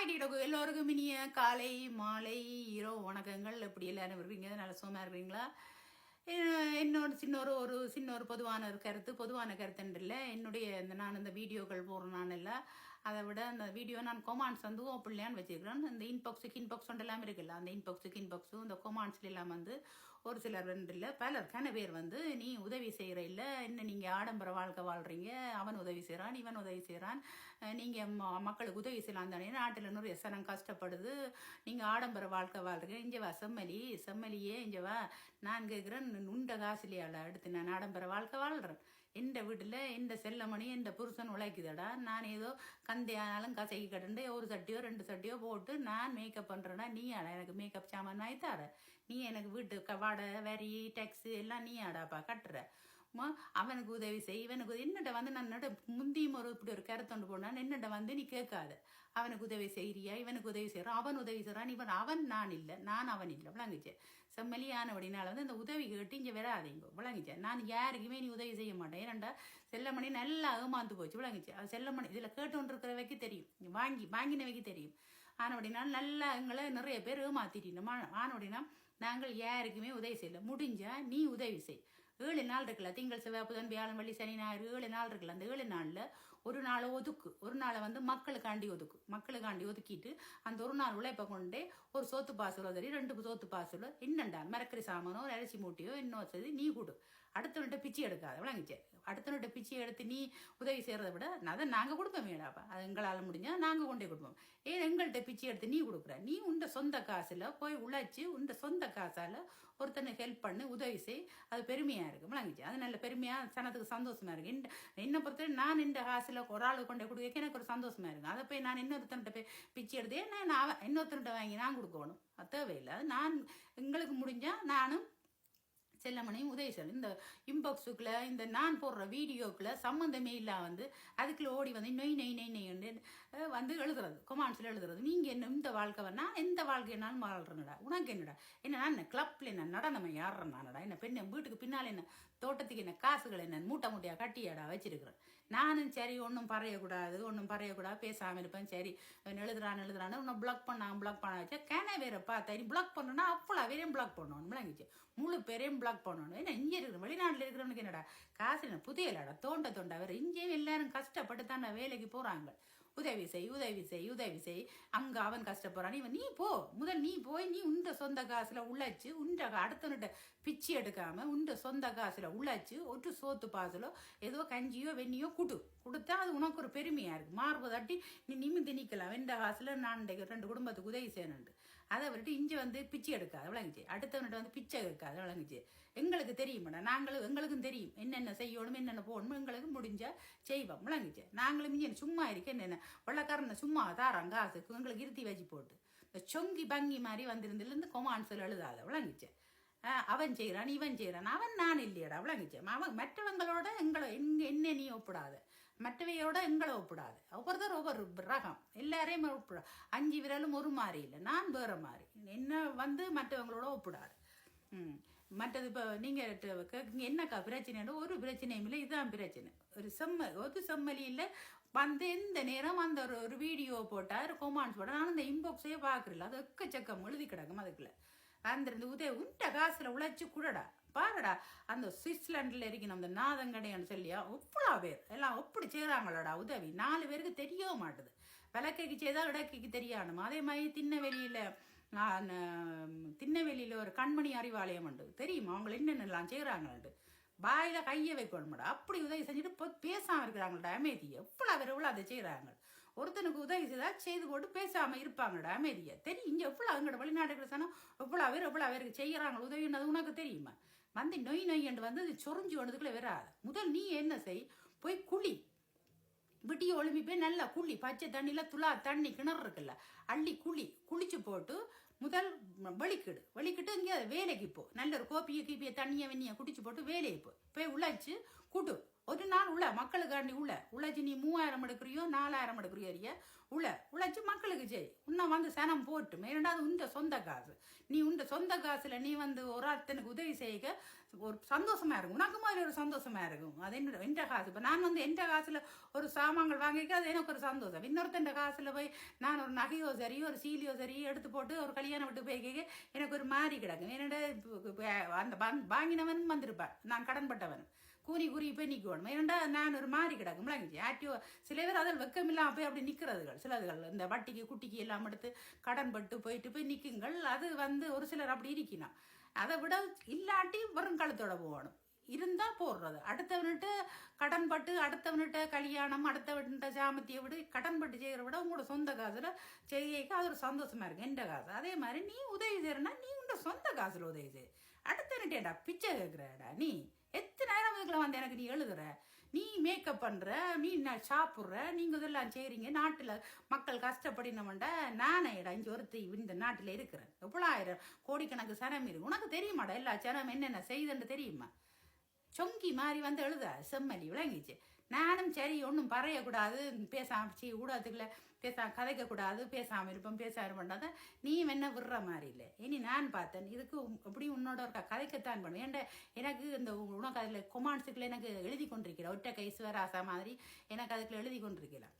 Hi எல்லோருக்கும் இனிய காலை மாலை இரவு வணக்கங்கள். எப்படி எல்லாரும் இருப்பீங்க நல்ல சுகமாக இருக்கிறீங்களா? என்னோட சின்னொரு ஒரு சின்ன ஒரு பொதுவான ஒரு கருத்து பொதுவான கருத்துன்னு இல்லை என்னுடைய இந்த நான் இந்த வீடியோக்கள் போடுறேன் நான் இல்லை அதை விட அந்த வீடியோ நான் கொமான்ஸ் வந்து ஓப்பன்லையான்னு வச்சிருக்கிறேன். இந்த இன்பாக்ஸு கின்பாக்ஸ் எல்லாம் இருக்குல்ல அந்த இன்பாக்ஸு கின்பாக்ஸு இந்த கொமான்ஸ்ல எல்லாம் வந்து ஒரு சிலர் ரெண்டு இல்லை பலர் கன பேர் வந்து நீ உதவி செய்கிற இல்லை என்ன நீங்கள் ஆடம்பர வாழ்க்கை வாழ்கிறீங்க அவன் உதவி செய்கிறான் இவன் உதவி செய்கிறான் நீங்கள் மக்களுக்கு உதவி செய்யலாம் தானே நாட்டில் நிறைய சனம் கஷ்டப்படுது. நீங்கள் ஆடம்பர வாழ்க்கை வாழ்கிறீங்க இஞ்சவா செம்மலி செம்மலியே இங்கே வா. நான் கேட்குறேன் உண்ட காசுலையால அடுத்து நான் ஆடம்பர வாழ்க்கை வாழ்கிறேன் இந்த வீட்டில் இந்த செல்லமணி இந்த புருஷன் உழைக்குதடா. நான் ஏதோ கந்தையானாலும் கசைக்கு கட்டுண்டு ஒரு சட்டியோ ரெண்டு சட்டியோ போட்டு நான் மேக்கப் பண்ணுறேன்னா நீ ஆடா எனக்கு மேக்கப் சாமான் வாங்கி தர நீ எனக்கு வீட்டு வாடகை வரி டேக்ஸு எல்லாம் நீ ஆடாப்பா கட்டுற. அவனுக்கு உதவி செய் இவனுக்கு என்னட்ட வந்து நான் என்னட்ட முந்தியும் ஒரு இப்படி ஒரு கருத்தொண்டு போனான் என்னட்ட வந்து நீ கேட்காத. அவனுக்கு உதவி செய்கிறியா இவனுக்கு உதவி செய்கிறான் அவன் உதவி செய்கிறான் இவன் அவன் நான் இல்லை. நான் அவன் இல்லை. விளங்குச்சே. செம்மலியானபடினால வந்து இந்த உதவி கேட்டு இங்கே வராதீங்க விளங்குச்சே. நான் யாருக்குமே நீ உதவி செய்ய மாட்டேன். ஏன்னாண்டா செல்லமணி நல்லா ஏமாந்து போச்சு. விளங்குச்சு. அது செல்லமணி இதில் கேட்டு இருக்கிறவைக்கு தெரியும். வாங்கி வாங்கி வாங்கினவைக்கு தெரியும். ஆனபடினா நல்லா எங்களை நிறைய பேர் ஏமாத்திட்டீங்க. அப்படின்னா நாங்கள் யாருக்குமே உதவி செய்யல. முடிஞ்சா நீ உதவி செய். ஏழு நாள் இருக்குல்ல திங்கள் செவ்வாய் புதன் வியாழன் வெள்ளி சனி ஞாயிறு ஏழு நாள் இருக்குல்ல அந்த ஏழு நாளில் ஒரு நாளை ஒதுக்கு. ஒரு நாளை வந்து மக்களுக்காண்டி ஒதுக்கு. மக்களுக்காண்டி ஒதுக்கிட்டு அந்த ஒரு நாள் உழைப்பை கொண்டே ஒரு சோத்து பாசலோ சரி ரெண்டு சோத்து பாசலோ இன்னண்டா மரக்கறி சாமானோ ஒரு அரிசி மூட்டையோ இன்னொரு சரி நீ கொடு. அடுத்தவன்கிட்ட பிச்சை எடுக்காத விளங்கிச்சு. அடுத்தவன்கிட்ட பிச்சை எடுத்து நீ உதவி செய்கிறத விட அதை நாங்கள் கொடுப்போம் மேடாப்பா. அது எங்களால் முடிஞ்சால் நாங்கள் கொண்டே கொடுப்போம். ஏன் எங்கள்கிட்ட பிச்சை எடுத்து நீ கொடுக்குற? நீ உண்ட சொந்த காசில் போய் உழைச்சி உண்ட சொந்த காசால் ஒருத்தனுக்கு ஹெல்ப் பண்ணி உதவி செய். அது பெருமையாக இருக்குது விளங்கிச்சு. அது நல்ல பெருமையாக சனத்துக்கு சந்தோஷமாக இருக்கு. இந்த என்னை பொறுத்தவரை நான் இந்த காசில் ஒரு ஆளுக்கு கொண்டே கொடுக்க எனக்கு ஒரு சந்தோஷமாக இருக்கும் அதை போய் நான் இன்னொருத்தன்ட்ட போய் பிச்சை எடுத்து ஏன்னா நான் இன்னொருத்தன்ட்ட வாங்கி நான் கொடுக்கணும். அது தேவையில்லை. அது நான் எங்களுக்கு முடிஞ்சால் நானும் செல்லமணியும் உதவி செய்யணும். இந்த இன்பாக்ஸுக்குள்ள இந்த நான் போடுற வீடியோக்குள்ள சம்மந்தமே இல்லை வந்து அதுக்குள்ள ஓடி வந்து நொய் நொய் நொய் நெய் வந்து எழுதுறது கொமான்ஸில் எழுதுறது. நீங்கள் என்ன இந்த வாழ்க்கை வா- நான் எந்த வாழ்க்கைனாலும் வாழ்றேன்டா. உனக்கு என்னடா? என்ன நான் என்ன கிளப்பில் என்ன நடனமை யாடுறேன் நானடா என்ன பெண்ணை வீட்டுக்கு பின்னால் என்ன தோட்டத்துக்கு என்ன காசுகள் என்ன மூட்டை மூட்டையாக கட்டியாடா வச்சிருக்கிறேன். நானும் சரி ஒன்றும் பறையக்கூடாது ஒன்றும் பறையக்கூடாது பேசாமல் இருப்பேன் சரி. எழுதுறான் எழுதுறான்னு உன்னை பிளாக் பண்ணான் பிளாக் பண்ண வச்சா கேன வேற பார்த்தா பிளாக் பண்ணணும்னா அப்பளா பேரையும் பிளாக் பண்ணணும். விளங்கிச்சு. முழு பேரையும் பிளாக் பண்ணணும். ஏன்னா இங்கே இருக்கிற வெளிநாட்டில் இருக்கிறவனுக்கு என்னடா? காசு என்ன புதியலடா தோண்ட தோண்ட. வேறு இங்கேயும் எல்லாரும் கஷ்டப்பட்டு தானே வேலைக்கு போகிறாங்க உதவி செய் உதவி செய் உதவி செய் அங்கே அவன் கஷ்டப்படுறான். இவன் நீ போ. முதல் நீ போய் நீ உண்ட சொந்த காசில் உழைச்சி உண்ட அடுத்தவன்கிட்ட பிச்சை எடுக்காமல் உண்ட சொந்த காசில் உழைச்சி ஒட்டு சோத்து பாசலோ ஏதோ கஞ்சியோ வெண்ணியோ குடு. கொடுத்தா அது உனக்கு ஒரு பெருமையாக இருக்குது மார்பு தட்டி நீ நிமிந்து நிற்கலாம் வெண்ட காசில் நான் ரெண்டு குடும்பத்துக்கு உதவி செய்யணுண்டு அதை விட்டு இஞ்சி வந்து பிச்சை எடுக்காது விளங்குச்சு. அடுத்தவன்கிட்ட வந்து பிச்சை எடுக்காது விளங்குச்சு. எங்களுக்கு தெரியுமாடா நாங்களும் எங்களுக்கும் தெரியும். என்னென்ன செய்யணும் என்னென்ன போகணும் எங்களுக்கு முடிஞ்ச செய்வோம். விளங்குச்சு. நாங்களும் இஞ்சி சும்மா இருக்க என்னென்ன வெள்ளக்காரன் சும்மா தாராங்க காசுக்கு எங்களுக்கு இருத்தி வச்சு போட்டு. இந்த சொங்கி பங்கி மாதிரி வந்திருந்துலேருந்து கொமான்சல் எழுதாத. விளங்குச்சு. அவன் செய்கிறான் இவன் செய்கிறான் அவன் நான் இல்லையடா. விளங்குச்சு. அவன் மற்றவங்களோட எங்களை எங்க என்ன நீ ஒப்பிடாத. மற்றவையோட எங்களை ஒப்பிடாது. ஒவ்வொருத்தர் ஒவ்வொரு ரகம் எல்லாரையும் ஒப்பிட. அஞ்சு விரலும் ஒரு மாதிரி இல்லை. நான் வேற மாதிரி. என்ன வந்து மற்றவங்களோட ஒப்பிடாது. ம். மற்றது இப்போ நீங்கள் என்னக்கா பிரச்சனைன்னு ஒரு பிரச்சனையும் இல்லை. இதுதான் பிரச்சனை. ஒரு செம்ம ஒரு செம்மலி இல்லை. வந்து எந்த நேரம் அந்த ஒரு ஒரு வீடியோ போட்டால் கொமான்ஸ் போட்டால் நான் அந்த இன்பாக்ஸையே பார்க்குறல அது எக்கச்சக்கம் எழுதி கிடக்கும் அதுக்குள்ள. அந்த இந்த உதவி உண்ட காசில் உழைச்சி குடடா. பாருடா அந்த சுவிட்சர்லாண்டில் இருக்கணும் அந்த நாதங்கடையன்னு சொல்லியா? அவ்வளோ பேர். எல்லாம் அப்படி செய்கிறாங்களடா உதவி. நாலு பேருக்கு தெரிய மாட்டுது. விளக்கைக்கு செய்தால் இடக்கைக்கு தெரியணும் அதே மாதிரி திண்ணவெளியில் நான் திண்ணவெளியில் ஒரு கண்மணி அறிவாலயம் உண்டு. தெரியுமா? அவங்க என்னென்னலாம் செய்கிறாங்கன்ட்டு வாயில் கையை வைக்கணும்டா. அப்படி உதவி செஞ்சுட்டு இப்போ பேசாமல் இருக்கிறாங்கடா அமைதியை எவ்வளோ பேர் எவ்வளோ அதை செய்கிறாங்க ஒருத்தனுக்கு உதவி செய்தால் செய்து போட்டு பேசாமல் இருப்பாங்கடா அமைதியை. தெரியும். இங்கே எவ்வளோ அவங்களோட வெளிநாட்டுக்கு சனம் எவ்வளோ பேர் எவ்வளோ பேருக்கு செய்கிறாங்க உதவின்றது உனக்கு தெரியுமா? வந்து நொய் நொய் என்று வந்து இது சொரிஞ்சு வந்ததுக்குள்ளே வராது. முதல் நீ என்ன செய்? போய் குழி. விட்டியை ஒழும்பி போய் நல்லா குழி. பச்சை தண்ணியில் துளா தண்ணி கிணறு இருக்குல்ல அள்ளி குழி. குளிச்சு போட்டு முதல் வெளிக்கிடு வெளிக்கிட்டு இங்கே வேலைக்கு போ. நல்ல ஒரு கோப்பியை கீப்பியை தண்ணியை வெண்ணியை குடிச்சு போட்டு வேலையை போ. போய் உழைச்சி கூட்டு ஒரு நாள் உள்ள மக்களுக்காண்டி உள்ள உழைச்சி நீ மூவாயிரம் எடுக்கிறியோ நாலாயிரம் எடுக்கிறியோ அறிய உள்ள உழைச்சி மக்களுக்கு செய். உன்னை வந்து சனம் போட்டும். இரண்டாவது உண்ட சொந்த காசு. நீ உண்ட சொந்த காசுல நீ வந்து ஒரு ஒருத்தனுக்கு உதவி செய்க ஒரு சந்தோஷமா இருக்கும் உனக்கு மாதிரி ஒரு சந்தோஷமா இருக்கும் அது என்னோட எந்த காசு. இப்போ நான் வந்து எந்த காசுல ஒரு சாமான்கள் வாங்கிக்க அது எனக்கு ஒரு சந்தோஷம். இன்னொருத்தன் காசுல போய் நான் ஒரு நகையோ சரி ஒரு சீலியோ சரி எடுத்து போட்டு ஒரு கல்யாணம் விட்டு போய் கேட்க எனக்கு ஒரு மாறி கிடக்கும் என்னோட அந்த வாங்கினவன் வந்திருப்பான். நான் கடன்பட்டவன். கூறி கூறி போய் நிற்கணும் ஏன்டா நான் ஒரு மாறி கிடக்கும். விளங்குச்சு ஆட்டியோ சில பேர் அதில் வெக்கமில்லாம போய் அப்படி நிற்கிறதுகள். சிலதுகள் இந்த வட்டிக்கு குட்டிக்கு எல்லாம் எடுத்து கடன் பட்டு போயிட்டு போய் நிற்குங்கள் அது வந்து ஒரு சிலர் அப்படி இருக்கணும் அதை விட இல்லாட்டி வெறும் கழுத்தோட போகணும். இருந்தால் போடுறது. அடுத்தவன்கிட்ட கடன் பட்டு அடுத்தவன்கிட்ட கல்யாணம் அடுத்தவன்கிட்ட சாமத்தியை விட கடன் பட்டு செய்கிற விட உங்களோட சொந்த காசில் செய்யக்க அது ஒரு சந்தோஷமா இருக்கு எந்த காசு? அதே மாதிரி நீ உதவி செய்யறனா நீ உன்னோட சொந்த காசில் உதவி செய். அடுத்தவன்கிட்டடா பிச்சை கேட்குறடா நீ? எத்தனை நேரம் இதுக்குள்ள வந்து எனக்கு நீ எழுதுற? நீ மேக்கப் பண்ற நீ நான் சாப்பிட்ற? நீங்க இதெல்லாம் செய்கிறீங்க நாட்டுல மக்கள் கஷ்டப்படினவன்டா நானே இங்கே ஒருத்தி இந்த நாட்டில் இருக்கிறேன். எவ்வளோ ஆயிரம் கோடிக்கணக்கு சனம் இருக்கு. உனக்கு தெரியுமாடா எல்லா சனம் என்னென்ன செய்யுதுன்னு தெரியுமா? சொங்கி மாதிரி வந்து எழுத செம்மலி விளங்கிச்சு. நானும் சரி ஒன்றும் பறையக்கூடாது பேசாம சி ஊடகத்துக்குள்ள பேசா கதைக்கக்கூடாது பேசாமல் இருப்போம் பேசாமல் பண்ணாத நீ என்ன விடுற மாதிரி இல்லை. இனி நான் பார்த்தேன் இதுக்கு உம் எப்படி உன்னோட ஒரு கதைக்கத்தான் பண்ணுவேன். ஏன்டா எனக்கு இந்த உனக்கு அதில் கொமான்ஸுக்குள்ள எனக்கு எழுதி கொண்டிருக்கிற ஒற்றை கை சிவராசா மாதிரி எனக்கு அதுக்குள்ள எழுதி கொண்டிருக்கலாம்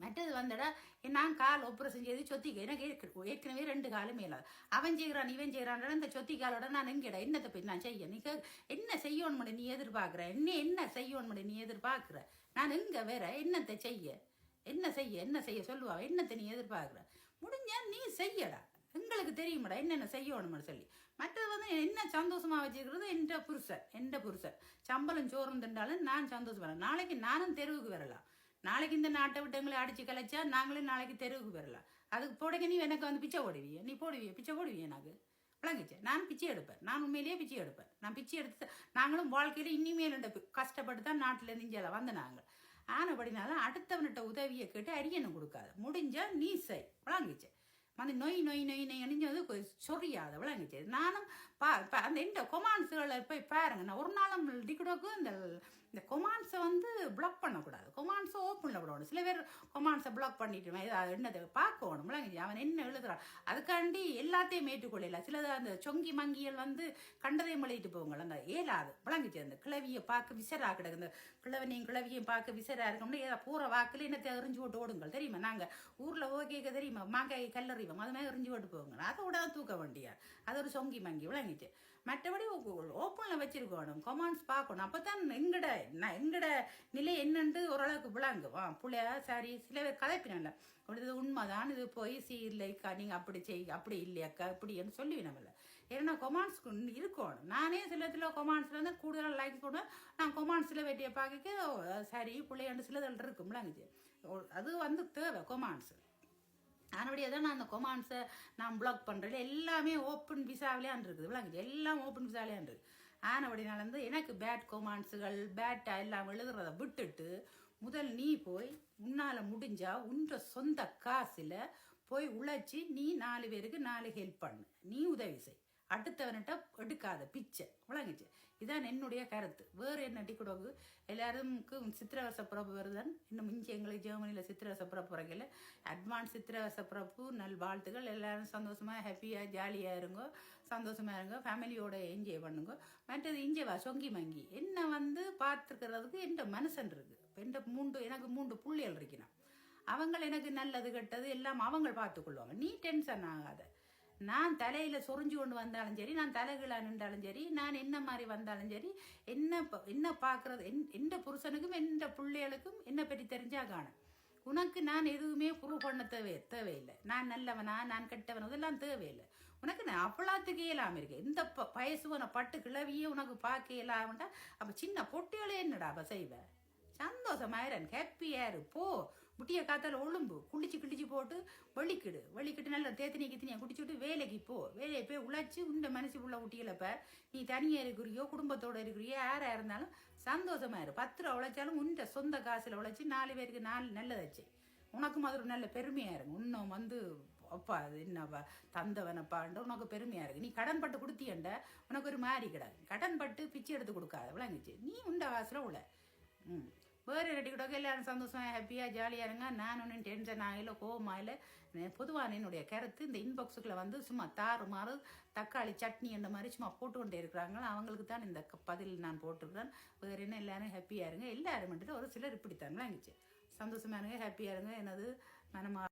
மற்றது வந்தடா நான் கால் ஒப்புறம் செஞ்சது சொத்திக்க. எனக்கு ஏற்கனவே ரெண்டு காலும் மேலாது. அவன் செய்கிறான் இவன் செய்கிறான் இந்த சொத்தி காலோட நான் எங்கடா என்னத்தை போய் நான் செய்ய? நீ கே- என்ன செய்யணும் நீ எதிர்பார்க்குற? என்ன என்ன செய்யணும் நீ எதிர்பார்க்குற? நான் எங்கே வேற? என்னத்தை செய்ய? என்ன செய்ய? என்ன செய்ய சொல்லுவா? என்னத்தை நீ எதிர்பார்க்குற? முடிஞ்சா நீ செய்யடா. எங்களுக்கு தெரியுமாடா என்னென்ன செய்யணும்னு சொல்லி. மற்றது வந்து என்ன சந்தோஷமாக வச்சுக்கிறது என்ற புருஷன் எந்த புருஷன். சம்பளம் சோறும் திண்டாலும் நான் சந்தோஷம் நாளைக்கு நானும் தெருவுக்கு வரலாம். நாளைக்கு இந்த நாட்டை விட்டவங்களை அடித்து அடிச்சு கலைச்சா நாங்களும் நாளைக்கு தெருவுக்கு வரலாம் அதுக்கு போடுங்க நீ எனக்கு வந்து பிச்சை போடுவிய நீ போடுவிய பிச்சை போடுவிய எனக்கு. விளங்குச்சு. நான் பிச்சை எடுப்பேன். நான் உண்மையிலேயே பிச்சை எடுப்பேன். நான் பிச்சை எடுத்து நாங்களும் வாழ்க்கையில இனிமேல் கஷ்டப்பட்டு தான் நாட்டில் இந்தியாவில் வந்த நாங்கள் ஆனபடினாலும் அடுத்தவன்கிட்ட உதவியை கேட்டு அரியணை கொடுக்காது. முடிஞ்சால் நீ செய். விளங்குச்சு. அந்த நொய் நொய் நொய் நொய் அணிஞ்சது சொரியாத. விளங்குச்சு. நானும் பா அந்த இந்த கொமான்ஸுகளை போய் பாருங்க. நான் ஒரு நாளும் டிக்கடோக்கு இந்த இந்த கொமான்ஸை வந்து பிளாக் பண்ணக்கூடாது. கொமான்ஸை ஓப்பனில் விடணும் சில பேர் கொமான்ஸை பிளாக் பண்ணிட்டு என்னதை? பார்க்கணும். அவன் என்ன எழுதுறான்? அதுக்காண்டி எல்லாத்தையும் ஏற்றுக்கொள்ளல சிலது அந்த சொங்கி மங்கியல் வந்து கண்டதையும் எழுதிட்டு போவங்கள அந்த ஏலாது விளங்கிச்சு அந்த கிளவியை பார்க்க விசராக கிடக்கு. இந்த கிழவனையும் கிளவியும் பார்க்க விசராக இருக்கணும்னு ஏதோ பூர வாக்கில் என்னத்தை எறிஞ்சு போட்டு ஓடுங்கள். தெரியுமா? நாங்கள் ஊரில் ஓகேக்க தெரியுமா? மாங்காய் கல்லறிவோம் அது மாதிரி எறிஞ்சு போட்டு போவாங்க அதை தான் தூக்க வேண்டியா? அது ஒரு சொங்கி மங்கி. விளங்கிச்சு மற்றபடி ஓப்பனில் வச்சிருக்கணும். கொமான்ஸ் பார்க்கணும். அப்போ தான் எங்கட நான் எங்கட நிலை என்னன்ட்டு ஓரளவுக்கு விளங்கும் பிள்ளையா புள்ளையா சரி சில பேர் கதைப்பினால இது உண்மைதான் இது போய் சி இல்லைக்கா நீங்கள் அப்படி செய் அப்படி இல்லையாக்கா இப்படின்னு சொல்லி நம்மள ஏன்னா கொமான்ஸ் இருக்கணும். நானே சிலத்தில் கொமான்ஸில் வந்து கூடுதலாக லைக் போடுவேன். நான் கொமான்ஸில் வெட்டியை பார்க்க சரி பிள்ளையாண்டு சிலதில் இருக்கும்லாங்குச்சு அது வந்து தேவை கொமான்ஸ் அதனுடைய தான் நான் அந்த கொமான்ஸை நான் பிளாக் பண்ணுறேன் எல்லாமே ஓப்பன் விசாவிலேயான் இருக்குது விளங்குச்சு எல்லாம் ஓப்பன் விசாவிலேயான் இருக்குது. ஆனபடினால வந்து எனக்கு பேட் கொமான்ஸுகள் பேட்டா எல்லாம் எழுதுறத விட்டுட்டு முதல் நீ போய் உன்னால் முடிஞ்சா உன்ற சொந்த காசில் போய் உழைச்சி நீ நாலு பேருக்கு நாலு ஹெல்ப் பண்ணு. நீ உதவி செய். அடுத்தவன்கிட்ட எடுக்காத பிச்சை. விளங்குச்சு இதான் என்னுடைய கருத்து. வேறு என்ன டிக்குடோக்கு எல்லாருக்கும் சித்திரவச பிறப்பு வருதான் இன்னும் இங்கே எங்களுக்கு ஜெர்மனியில் சித்திரவச பிறப்பு வரைக்கல அட்வான்ஸ் சித்திரவச பிறப்பு நல் வாழ்த்துக்கள் எல்லாரும் சந்தோஷமாக ஹாப்பியாக ஜாலியாக இருங்கோ. சந்தோஷமாக இருங்க. ஃபேமிலியோட என்ஜாய் பண்ணுங்க. மற்றது இஞ்சவா சொங்கி மங்கி. என்ன வந்து பார்த்துக்கிறதுக்கு எந்த மனுஷன் இருக்குது எந்த மூன்று எனக்கு மூன்று புள்ளிகள் இருக்கணும் அவங்க எனக்கு நல்லது கெட்டது எல்லாம் அவங்க பார்த்துக்கொள்வாங்க. நீ டென்ஷன் ஆகாத. நான் தலையில சொரிஞ்சு கொண்டு வந்தாலும் சரி நான் தலைகீழா நின்றாலும் சரி நான் என்ன மாதிரி வந்தாலும் சரி என்ன ப- என்ன பார்க்குறது என் எந்த புருஷனுக்கும் எந்த பிள்ளைகளுக்கும் என்ன பற்றி தெரிஞ்சா காணும். உனக்கு நான் எதுவுமே ப்ரூவ் பண்ண தேவை தேவையில்லை. நான் நல்லவனா நான் கெட்டவன் இதெல்லாம் தேவையில்லை. உனக்கு நான் அவ்வளோத்துக்கு இயலாம இருக்கேன். இந்த ப வயசுவனை பட்டு கிளவியே உனக்கு பார்க்க இயலாமட்டா அப்போ சின்ன பொட்டிகளே என்னடா அப்போ செய்வேன் சந்தோஷமாயிரன் ஹாப்பியாக இரு போ. முட்டியை காத்தால் ஒழும்பு. குளிச்சு கிழிச்சு போட்டு வெளிக்கிடு வெளிக்கிட்டு நல்லா தேத்தனி கித்தனியை குடிச்சுட்டு வேலைக்கு போ. வேலையை போய் உழைச்சி உண்ட மனசு உள்ள குட்டிகளப்ப நீ தனியாக இருக்கிறியோ குடும்பத்தோட இருக்கிறியோ யாராக இருந்தாலும் சந்தோஷமாக இரு. பத்து ரூபா உழைச்சாலும் உண்ட சொந்த காசில் உழைச்சி நாலு பேருக்கு நாலு நல்லதாச்சு. உனக்கும் அது ஒரு நல்ல பெருமையாக இருக்கும் இன்னும் வந்து அப்பா அது என்னப்பா தந்தவனப்பாண்ட உனக்கு பெருமையாக இருக்கு. நீ கடன் பட்டு கொடுத்தியண்ட உனக்கு ஒரு மாறி கிடாது கடன் பட்டு பிச்சை எடுத்து கொடுக்காத விளங்குச்சு. நீ உண்ட காசுல உள்ள ம். வேறு ரெடி கூட எல்லாரும் சந்தோஷமாக ஹாப்பியாக ஜாலியாக இருங்க. நான் ஒன்றும் டென்ஷன் ஆகல இல்லை. பொதுவான என்னுடைய கருத்து இந்த இன்பாக்ஸுக்குள்ள வந்து சும்மா தாறு மாறு தக்காளி சட்னி அந்த மாதிரி சும்மா போட்டு கொண்டே இருக்கிறாங்க அவங்களுக்கு தான் இந்த பதில் நான் போட்டிருக்கிறேன். வேறு என்ன எல்லாரும் ஹாப்பியாக இருங்க. எல்லாரும் மட்டும் ஒரு சிலர் இப்படித்தான் இருந்துச்சு சந்தோஷமாக இருங்க ஹாப்பியாக இருங்க. எனது மனமா